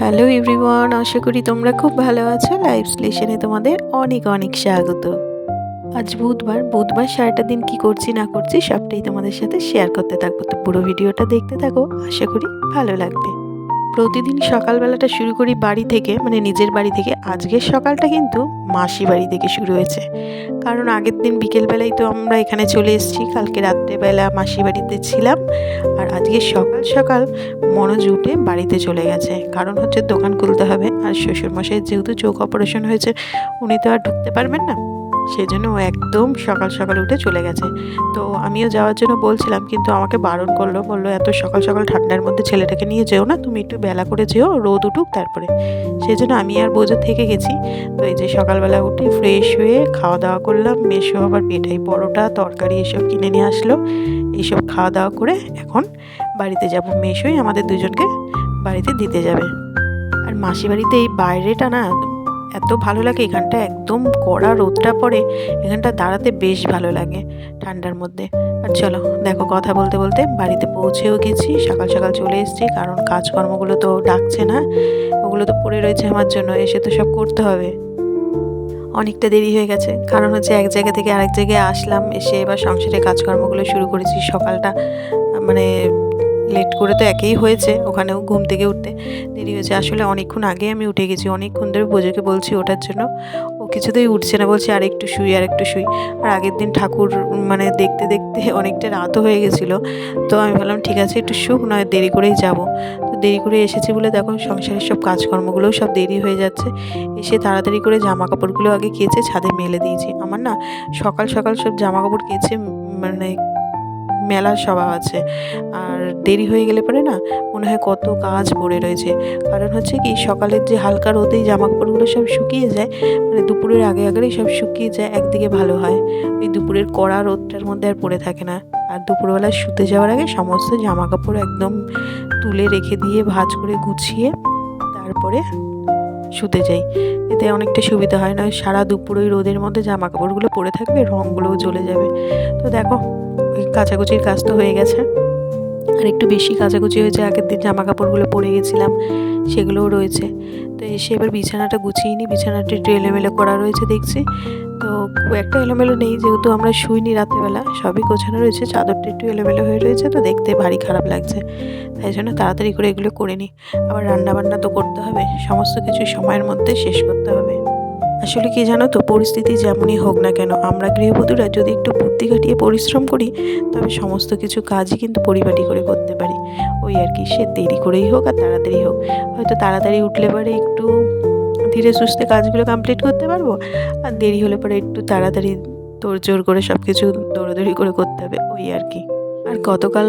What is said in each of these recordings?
Hello everyone, আশা করি তোমরা খুব ভালো আছো। লাইভ স্লেশনে তোমাদের অনেক অনেক স্বাগত। আজ বুধবার বুধবার সারাটা দিন কি করছি না করছি সবটাই তোমাদের সাথে শেয়ার করতে থাকব। তো পুরো ভিডিওটা দেখতে থাকো, আশা করি ভালো লাগবে। প্রতিদিন সকালবেলাটা শুরু করি বাড়ি থেকে মানে নিজের বাড়ি থেকে। আজকের সকালটা কিন্তু মাসি বাড়ি থেকে শুরু হয়েছে। কারণ আগের দিন বিকেলবেলায় তো আমরা এখানে চলে এসেছি, কালকে রাত্রেবেলা মাসি বাড়িতে ছিলাম। আর আজকে সকাল সকাল মনোজ উঠে বাড়িতে চলে গেছে। কারণ হচ্ছে দোকান খুলতে হবে। আর শ্বশুরমশাইয়ের যেহেতু চোখ অপারেশন হয়েছে, উনি তো আর ঢুকতে পারবেন না। সেই জন্য ও একদম সকাল সকাল উঠে চলে গেছে। তো আমিও যাওয়ার জন্য বলছিলাম, কিন্তু আমাকে বারণ করল, বলল, এত সকাল সকাল ঠান্ডার মধ্যে ছেলেটাকে নিয়ে যেও না, তুমি একটু বেলা করে যেও, রোদ উঠুক তারপরে। সেই জন্য আমি আর বোঝো থেকে গেছি। তো এই যে সকালবেলা উঠে ফ্রেশ হয়ে খাওয়া দাওয়া করলাম মেশো আবার পেটাই পরোটা, তরকারি এসব কিনে নিয়ে আসলো। এইসব খাওয়া দাওয়া করে এখন বাড়িতে যাব। মেশোই আমাদের দুজনকে বাড়িতে দিতে যাবে। আর মাসি বাড়িতে এই বাইরেটা না এত ভালো লাগে, এখানটা একদম কড়া রোদটা পড়ে, এখানটা দাঁড়াতে বেশ ভালো লাগে ঠান্ডার মধ্যে। আর চলো, দেখো কথা বলতে বলতে বাড়িতে পৌঁছেও গেছি, সকাল সকাল চলে এসেছি, কারণ কাজকর্মগুলো তো ডাকছে না, ওগুলো তো পড়ে রয়েছে আমার জন্য, এসে তো সব করতে হবে। অনেকটা দেরি হয়ে গেছে, কারণ হচ্ছে এক জায়গা থেকে আরেক জায়গায় আসলাম, এসে এবার সংসারের কাজকর্মগুলো শুরু করেছি সকালটা মানে লেট করে তো একেই হয়েছে ওখানেও ঘুম থেকে উঠতে দেরি হয়েছে। আসলে অনেকক্ষণ আগে আমি উঠে গেছি, অনেকক্ষণ ধরে বোঝোকে বলছি ওঠার জন্য। ও কিছুতেই উঠছে না, বলছে আর একটু শুই, আর একটু শুই। আর আগের দিন ঠাকুর মানে দেখতে দেখতে অনেকটা রাতও হয়ে গেছিল। তো আমি ভাবলাম, ঠিক আছে, একটু শুক, নয় দেরি করেই যাব। তো দেরি করে এসেছি বলে দেখো সংসারের সব কাজকর্মগুলোও সব দেরি হয়ে যাচ্ছে। এসে তাড়াতাড়ি করে জামা কাপড়গুলো আগে কেচে ছাদে মেলে দিয়েছি। আমার না সকাল সকাল সব জামা কাপড় কেচে মানে মেলার স্বভাব আছে। আর দেরি হয়ে গেলে পরে না মনে হয় কত কাজ পড়ে রয়েছে। কারণ হচ্ছে কি সকালের যে হালকা রোদেই জামা কাপড়গুলো সব শুকিয়ে যায় মানে দুপুরের আগে আগেই সব শুকিয়ে যায়, একদিকে ভালো হয়। ওই দুপুরের কড়া রোদটার মধ্যে আর পড়ে থাকে না। আর দুপুরবেলা শুতে যাওয়ার আগে সমস্ত জামা কাপড় একদম তুলে রেখে দিয়ে, ভাঁজ করে গুছিয়ে তারপরে শুতে যাই। এতে অনেকটা সুবিধা হয় না সারা দুপুর ওই রোদের মধ্যে জামা কাপড়গুলো পরে থাকবে, রঙগুলোও জ্বলে যাবে। তো দেখো কাচাকুচির কাজ তো হয়ে গেছে। আর একটু বেশি কাচাকুচি হয়েছে, আগের দিন জামা কাপড়গুলো পরে গেছিলাম, সেগুলোও রয়েছে। তো এসে এবার বিছানাটা গুছিয়ে নিই, বিছানাটা একটু এলোমেলো করা রয়েছে দেখছি। তো খুব একটা এলোমেলো নেই, যেহেতু আমরা শুইনি রাত্রেবেলা, সবই গোছানো রয়েছে, চাদরটা একটু এলোমেলো হয়ে রয়েছে, তো দেখতে ভারী খারাপ লাগছে। তাই জন্য তাড়াতাড়ি করে এগুলো করে নিই। আবার রান্নাবান্না তো করতে হবে, সমস্ত কিছু সময়ের মধ্যে শেষ করতে হবে। আসলে কি জানো তো, পরিস্থিতি যেমনই হোক না কেন, আমরা গৃহবধূরা যদি একটু বুদ্ধি খাটিয়ে পরিশ্রম করি, তবে সমস্ত কিছু কাজই কিন্তু পরিপাটি করে করতে পারি। ওই আর কি, সে দেরি করেই হোক আর তাড়াতাড়ি হোক। হয়তো তাড়াতাড়ি উঠলে পরে একটু ধীরে সুস্থে কাজগুলো কমপ্লিট করতে পারব, আর দেরি হলে পরে একটু তাড়াতাড়ি তোর জোর করে সব কিছু দৌড়াদৌড়ি করে করতে হবে, ওই আর কি। আর গতকাল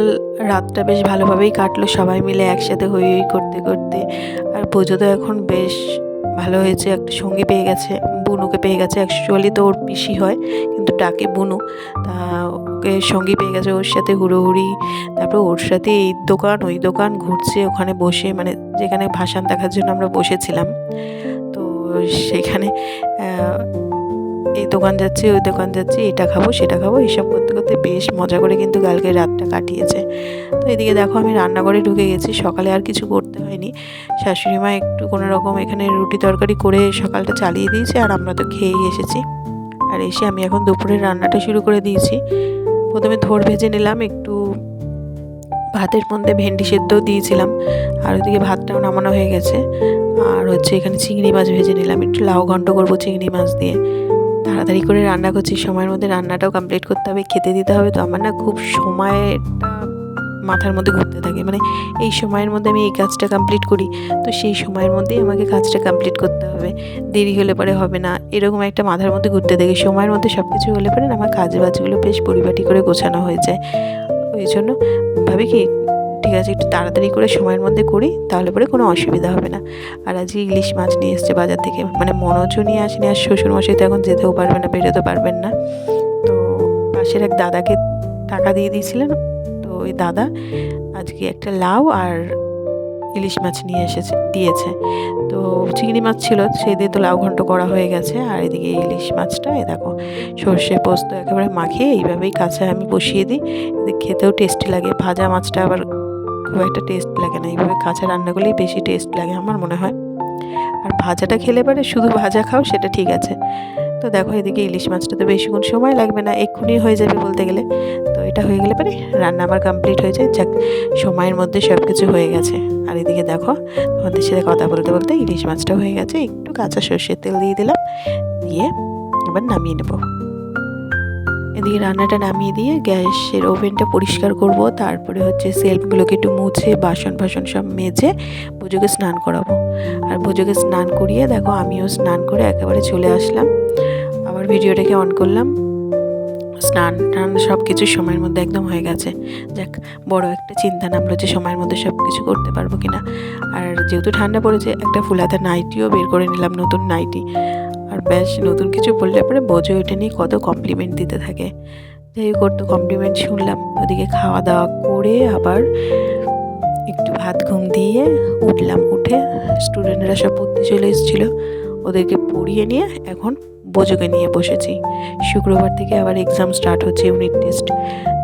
রাতটা বেশ ভালোভাবেই কাটলো, সবাই মিলে একসাথে হই হই করতে করতে। আর পুজো তো এখন বেশ ভালো হয়েছে, একটা সঙ্গী পেয়ে গেছে, বুনুকে পেয়ে গেছে। অ্যাকচুয়ালি তো ওর পিসি হয়, কিন্তু ডাকে বুনু। তা ওকে সঙ্গী পেয়ে গেছে ওর সাথে হুড়োহুড়ি। তারপর ওর সাথে এই দোকান, ওই দোকান ঘুরছে, ওখানে বসে মানে যেখানে ভাসান দেখার জন্য আমরা বসেছিলাম। তো সেখানে এই দোকান যাচ্ছি, ওই দোকান যাচ্ছি, এটা খাব, সেটা খাব, এইসব করতে করতে বেশ মজা করে কিন্তু কালকে রাতটা কাটিয়েছে। তো এদিকে দেখো আমি রান্নাঘরে ঢুকে গেছি, সকালে আর কিছু করতে হয়নি। শাশুড়ি মা একটু কোনো রকম এখানে রুটি তরকারি করে সকালটা চালিয়ে দিয়েছে, আর আমরা তো খেয়েই এসেছি। আর এসে আমি এখন দুপুরের রান্নাটা শুরু করে দিয়েছি। প্রথমে থোর ভেজে নিলাম, একটু ভাতের মধ্যে ভেন্ডি সেদ্ধও দিয়েছিলাম, আর ওইদিকে ভাতটাও নামানো হয়ে গেছে। আর হচ্ছে এখানে চিংড়ি মাছ ভেজে নিলাম, একটু লাউ ঘন্ট করব চিংড়ি মাছ দিয়ে। তাড়াতাড়ি করে রান্না করছি, সময়ের মধ্যে রান্নাটাও কমপ্লিট করতে হবে, খেতে দিতে হবে, তো আমার না খুব সময়টা মাথার মধ্যে ঘুরতে থাকে। মানে এই সময়ের মধ্যে আমি এই কাজটা কমপ্লিট করি, তো সেই সময়ের মধ্যেই আমাকে কাজটা কমপ্লিট করতে হবে। দেরি হলে পরে হবে না, এরকম একটা মাথার মধ্যে ঘুরতে থাকে। সময়ের মধ্যে সব কিছু হলে পরে আমার কাজ বাজগুলো বেশ পরিপাটি করে গোছানো হয়ে যায়। ওই জন্য ভাবি কি ঠিক আছে, একটু তাড়াতাড়ি করে সময়ের মধ্যে করি, তাহলে পরে কোনো অসুবিধা হবে না। আর আজকে ইলিশ মাছ নিয়ে এসছে বাজার থেকে মানে মনোজও নিয়ে আসেনি, আর শ্বশুরমশাই তো এখন যেতেও পারবে না, বেরোতে পারবেন না। তো পাশের এক দাদাকে টাকা দিয়ে দিয়েছিলেন, তো ওই দাদা আজকে একটা লাউ আর ইলিশ মাছ নিয়ে এসেছে, দিয়েছে। তো চিংড়ি মাছ ছিল, সেই দিয়ে তো লাউ ঘন্ট করা হয়ে গেছে, আর এদিকে ইলিশ মাছটা এ দেখো, সর্ষে পোস্ত একেবারে মাখিয়ে এইভাবেই কাছে আমি বসিয়ে দিই খেতেও টেস্টি লাগে, ভাজা মাছটা আবার খুব একটা টেস্ট লাগে না। এইভাবে কাঁচা রান্নাগুলোই বেশি টেস্ট লাগে আমার মনে হয়। আর ভাজাটা খেলে পরে শুধু ভাজা খাও, সেটা ঠিক আছে। তো দেখো এদিকে ইলিশ মাছটা তো বেশিক্ষণ সময় লাগবে না, এক্ষুনি হয়ে যাবে বলতে গেলে। তো এটা হয়ে গেলে পরে রান্না আমার কমপ্লিট হয়ে যায়। যাক, সময়ের মধ্যে সব কিছু হয়ে গেছে। আর এদিকে দেখো, তোমাদের সাথে কথা বলতে বলতে ইলিশ মাছটা হয়ে গেছে। একটু কাঁচা সর্ষের তেল দিয়ে দিলাম, দিয়ে এবার নামিয়ে নেব। এদিকে রান্নাটা নামিয়ে দিয়ে গ্যাসের ওভেনটা পরিষ্কার করব। তারপরে হচ্ছে সেলফগুলোকে একটু মুছে, বাসন ফাসন সব মেজে পুজোকে স্নান করাবো। আর পুজোকে স্নান করিয়ে দেখো আমিও স্নান করে একেবারে চলে আসলাম। আবার ভিডিওটাকে অন করলাম। স্নান টান সব কিছু সময়ের মধ্যে একদম হয়ে গেছে। যাক, বড় একটা চিন্তা নামলো যে সময়ের মধ্যে সব কিছু করতে পারব কিনা। আর যেহেতু ঠান্ডা পড়েছে, একটা ফুলাতে নাইটিও বের করে নিলাম, নতুন নাইটি ব্যাস, নতুন কিছু বললে পরে বোঝো এটা নিয়ে কত কমপ্লিমেন্ট দিতে থাকে। যাই হোক, ওর তো কমপ্লিমেন্ট শুনলাম। ওদিকে খাওয়া দাওয়া করে আবার একটু ভাত ঘুম দিয়ে উঠলাম। উঠে স্টুডেন্টরা সব পড়তে চলে এসেছিল। ওদেরকে পড়িয়ে নিয়ে এখন বোঝোকে নিয়ে বসেছি। শুক্রবার থেকে আবার এক্সাম স্টার্ট হচ্ছে ইউনিট টেস্ট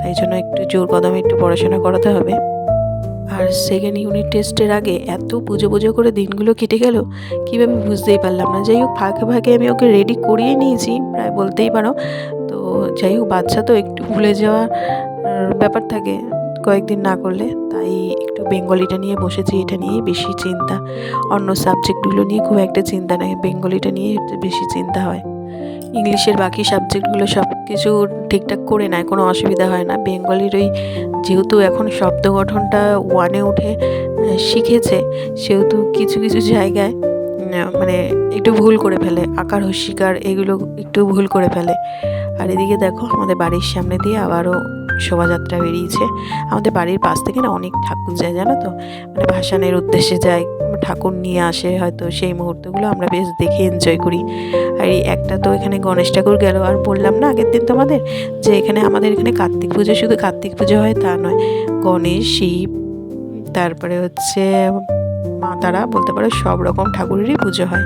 তাই জন্য একটু জোর কদমে একটু পড়াশোনা করাতে হবে। আর সেকেন্ড ইউনিট টেস্টের আগে এত পুজো পুজো করে দিনগুলো কেটে গেল, কীভাবে বুঝতেই পারলাম না। যাই হোক, ফাঁকে ফাঁকে আমি ওকে রেডি করিয়ে নিয়েছি, প্রায় বলতেই পারো। তো যাই হোক, বাচ্চা তো একটু ভুলে যাওয়ার ব্যাপার থাকে। কয়েকদিন না করলে, তাই একটু বেঙ্গলিটা নিয়ে বসেছি, এটা নিয়েই বেশি চিন্তা। অন্য সাবজেক্টগুলো নিয়ে খুব একটা চিন্তা নেই, বেঙ্গলিটা নিয়ে বেশি চিন্তা হয়। ইংলিশের বাকি সাবজেক্টগুলো সব কিছু ঠিকঠাক করে নেয়, কোনো অসুবিধা হয় না। বেঙ্গলির ওই যেহেতু এখন শব্দ গঠনটা ওয়ানে উঠে শিখেছে, সেহেতু কিছু কিছু জায়গায় মানে একটু ভুল করে ফেলে, আকার হস্বীকার এগুলো একটু ভুল করে ফেলে। আর এদিকে দেখো, আমাদের বাড়ির সামনে দিয়ে আবারও শোভাযাত্রা বেরিয়েছে। আমাদের বাড়ির পাশ থেকে না অনেক ঠাকুর যায়, জানো তো? মানে ভাসানের উদ্দেশ্যে যায়, ঠাকুর নিয়ে আসে হয়তো। সেই মুহূর্তগুলো আমরা বেশ দেখে এনজয় করি। আর এই একটা তো এখানে গণেশ ঠাকুর গেল। আর বললাম না আগের দিন তোমাদের যে এখানে আমাদের এখানে কার্তিক পুজো, শুধু কার্তিক পুজো হয় তা নয়। গণেশ, শিব, তারপরে হচ্ছে তারা বলতে পারো সব রকম ঠাকুরেরই পুজো হয়।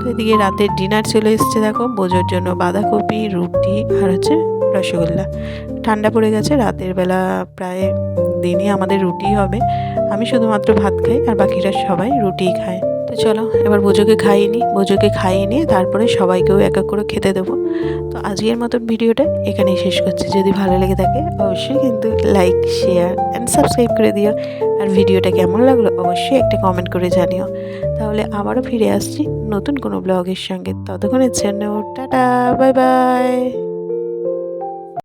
তো এদিকে রাতের ডিনার চলে এসছে দেখো পুজোর জন্য বাঁধাকপি, রুটি আর হচ্ছে রসগোল্লা। ঠান্ডা পড়ে গেছে, রাতের বেলা প্রায় দিনই আমাদের রুটি হবে। আমি শুধুমাত্র ভাত খাই আর বাকিরা সবাই রুটিই খায়। তো চলো, এবার বোঝোকে খাইয়ে নিই বোঝোকে খাইয়ে নিয়ে তারপরে সবাইকেও এক এক করে খেতে দেবো। তো আজকের মতন ভিডিওটা এখানেই শেষ করছি। যদি ভালো লেগে থাকে, অবশ্যই কিন্তু লাইক শেয়ার অ্যান্ড সাবস্ক্রাইব করে দিও। আর ভিডিওটা কেমন লাগল, অবশ্যই একটা কমেন্ট করে জানিও। তাহলে আবারও ফিরে আসছি নতুন কোনো ব্লগের সঙ্গে। ততক্ষণের জন্য, টাটা বাই বাই